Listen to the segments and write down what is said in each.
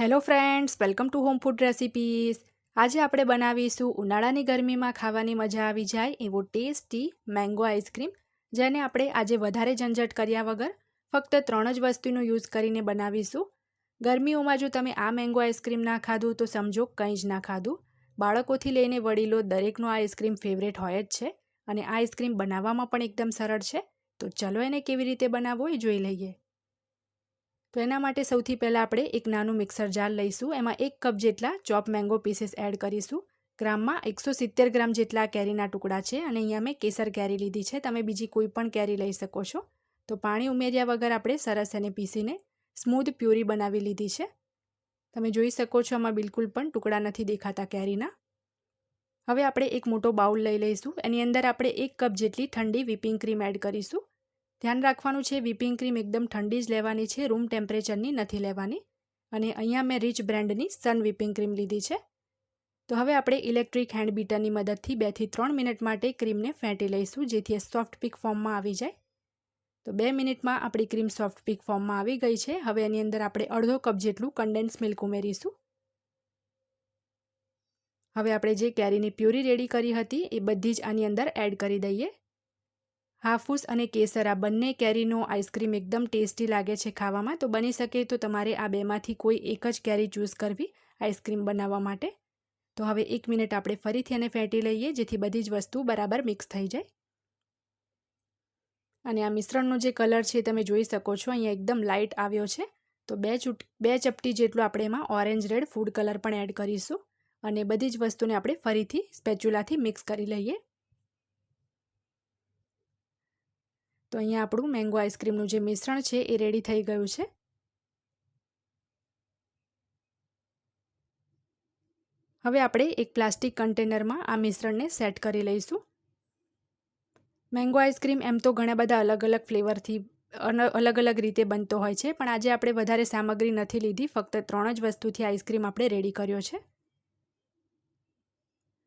Hello friends welcome to home food recipes આજે આપણે બનાવીશું ઉનાળાની ગરમીમાં ખાવાની મજા આવી જાય એવો ટેસ્ટી મેંગો આઈસ્ક્રીમ જેને આપણે આજે વધારે ઝંઝટ કર્યા વગર ફક્ત ત્રણ જ વસ્તુનો યુઝ કરીને બનાવીશું. ગરમીઓમાં જો તમે આ મેંગો આઈસ્ક્રીમ ના ખાધું, તો સમજો કંઈ જ ના ખાધું. બાળકોથી લઈને વડીલો દરેકનો આઈસ્ક્રીમ ફેવરેટ હોય જ છે અને આ આઈસ્ક્રીમ બનાવવામાં પણ એકદમ સરળ છે. તો ચલો એને કેવી રીતે બનાવવો એ જોઈ લઈએ. તો એના માટે સૌથી પહેલાં આપણે એક નાનું મિક્સર જાર લઈશું. એમાં એક કપ જેટલા ચોપ મેંગો પીસીસ એડ કરીશું. ગ્રામમાં એકસો સિત્તેર ગ્રામ જેટલા કેરીના ટુકડા છે અને અહીંયા મેં કેસર કેરી લીધી છે. તમે બીજી કોઈ પણ કેરી લઈ શકો છો. તો પાણી ઉમેર્યા વગર આપણે સરસ એને પીસીને સ્મૂધ પ્યુરી બનાવી લીધી છે. તમે જોઈ શકો છો આમાં બિલકુલ પણ ટુકડા નથી દેખાતા કેરીના. હવે આપણે એક મોટો બાઉલ લઈ લઈશું. એની અંદર આપણે એક કપ જેટલી ઠંડી વિપિંગ ક્રીમ એડ કરીશું. ધ્યાન રાખવાનું છે વિપિંગ ક્રીમ એકદમ ઠંડી જ લેવાની છે રૂમ ટેમ્પરેચરની નથી લેવાની. અને અહીંયા મેં રીચ બ્રાન્ડની સન વિપિંગ ક્રીમ લીધી છે. તો હવે આપણે ઇલેક્ટ્રિક હેન્ડ બીટરની મદદથી બેથી ત્રણ મિનિટ માટે ક્રીમને ફેંટી લઈશું, જેથી એ સોફ્ટ પીક ફોર્મમાં આવી જાય. તો બે મિનિટમાં આપણી ક્રીમ સોફ્ટ પીક ફોર્મમાં આવી ગઈ છે. હવે એની અંદર આપણે અડધો કપ જેટલું કન્ડેન્સ મિલ્ક ઉમેરીશું. હવે આપણે જે કેરીની પ્યુરી રેડી કરી હતી, એ બધી જ આની અંદર એડ કરી દઈએ. હાફૂસ અને કેસર આ બંને કેરીનો આઈસ્ક્રીમ એકદમ ટેસ્ટી લાગે છે ખાવામાં. તો બની શકે તો તમારે આ બેમાંથી કોઈ એક જ કેરી ચૂઝ કરવી આઈસ્ક્રીમ બનાવવા માટે. તો હવે એક મિનિટ આપણે ફરીથી એને ફેંટી લઈએ, જેથી બધી જ વસ્તુ બરાબર મિક્સ થઈ જાય. અને આ મિશ્રણનો જે કલર છે તમે જોઈ શકો છો, અહીંયા એકદમ લાઇટ આવ્યો છે. તો બે ચૂટ, બે ચપટી જેટલું આપણે એમાં ઓરેન્જ, રેડ ફૂડ કલર પણ એડ કરીશું. અને બધી જ વસ્તુને આપણે ફરીથી સ્પેચ્યુલાથી મિક્સ કરી લઈએ. તો અહીંયા આપણું મેંગો આઈસ્ક્રીમનું જે મિશ્રણ છે એ રેડી થઈ ગયું છે. હવે આપણે એક પ્લાસ્ટિક કન્ટેનરમાં આ મિશ્રણને સેટ કરી લઈશું. મેંગો આઈસ્ક્રીમ એમ તો ઘણા બધા અલગ અલગ ફ્લેવરથી અલગ અલગ રીતે બનતો હોય છે, પણ આજે આપણે વધારે સામગ્રી નથી લીધી, ફક્ત ત્રણ જ વસ્તુથી આઈસ્ક્રીમ આપણે રેડી કર્યો છે.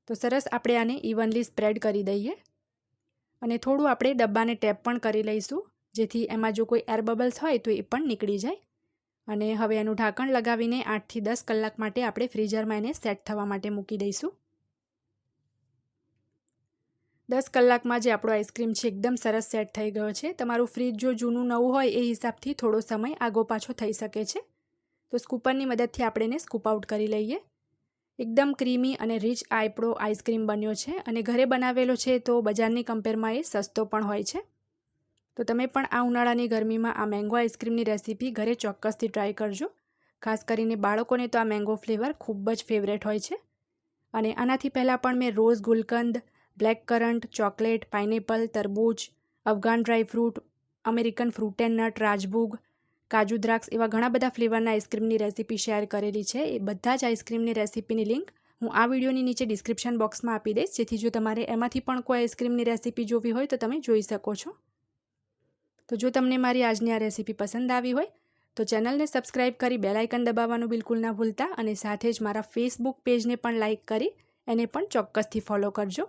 તો સરસ આપણે આને ઇવનલી સ્પ્રેડ કરી દઈએ. અને થોડું આપણે ડબ્બાને ટેપ પણ કરી લઈશું, જેથી એમાં જો કોઈ એર બબલ્સ હોય તો એ પણ નીકળી જાય. અને હવે એનું ઢાંકણ લગાવીને આઠથી દસ કલાક માટે આપણે ફ્રીઝરમાં એને સેટ થવા માટે મૂકી દઈશું. દસ કલાકમાં જે આપણો આઈસ્ક્રીમ છે એકદમ સરસ સેટ થઈ ગયો છે. તમારું ફ્રીજ જો જૂનું નવું હોય એ હિસાબથી થોડો સમય આગો પાછો થઈ શકે છે. તો સ્કૂપરની મદદથી આપણે એને સ્કૂપ આઉટ કરી લઈએ. એકદમ ક્રીમી અને રીચ આઈપડો આઈસ્ક્રીમ બન્યો છે અને ઘરે બનાવેલો છે તો બજારની કમ્પેરમાં એ સસ્તો પણ હોય છે. તો તમે પણ આ ઉનાળાની ગરમીમાં આ મેંગો આઈસ્ક્રીમની રેસીપી ઘરે ચોક્કસથી ટ્રાય કરજો. ખાસ કરીને બાળકોને તો આ મેંગો ફ્લેવર ખૂબ જ ફેવરેટ હોય છે. અને આનાથી પહેલાં પણ મેં rose gulkand, black currant chocolate, pineapple, તરબૂચ, Afghan dry fruit American fruit and nut, Rajbhog કાજુ દ્રાક્ષ એવા ઘણા બધા ફ્લેવરના આઈસ્ક્રીમની રેસીપી શેર કરેલી છે. એ બધા જ આઈસ્ક્રીમની રેસીપીની લિંક હું આ વિડીયોની નીચે ડિસ્ક્રિપ્શન બોક્સમાં આપી દઈશ. જેથી જો તમારે એમાંથી પણ કોઈ આઈસ્ક્રીમની રેસીપી જોવી હોય તો તમે જોઈ શકો છો. તો જો તમને મારી આજની આ રેસીપી પસંદ આવી હોય, તો ચેનલને સબસ્ક્રાઈબ કરી બેલાઇકન દબાવવાનું બિલકુલ ના ભૂલતા અને સાથે જ મારા ફેસબુક પેજને પણ લાઇક કરી, એને પણ ચોક્કસથી ફોલો કરજો.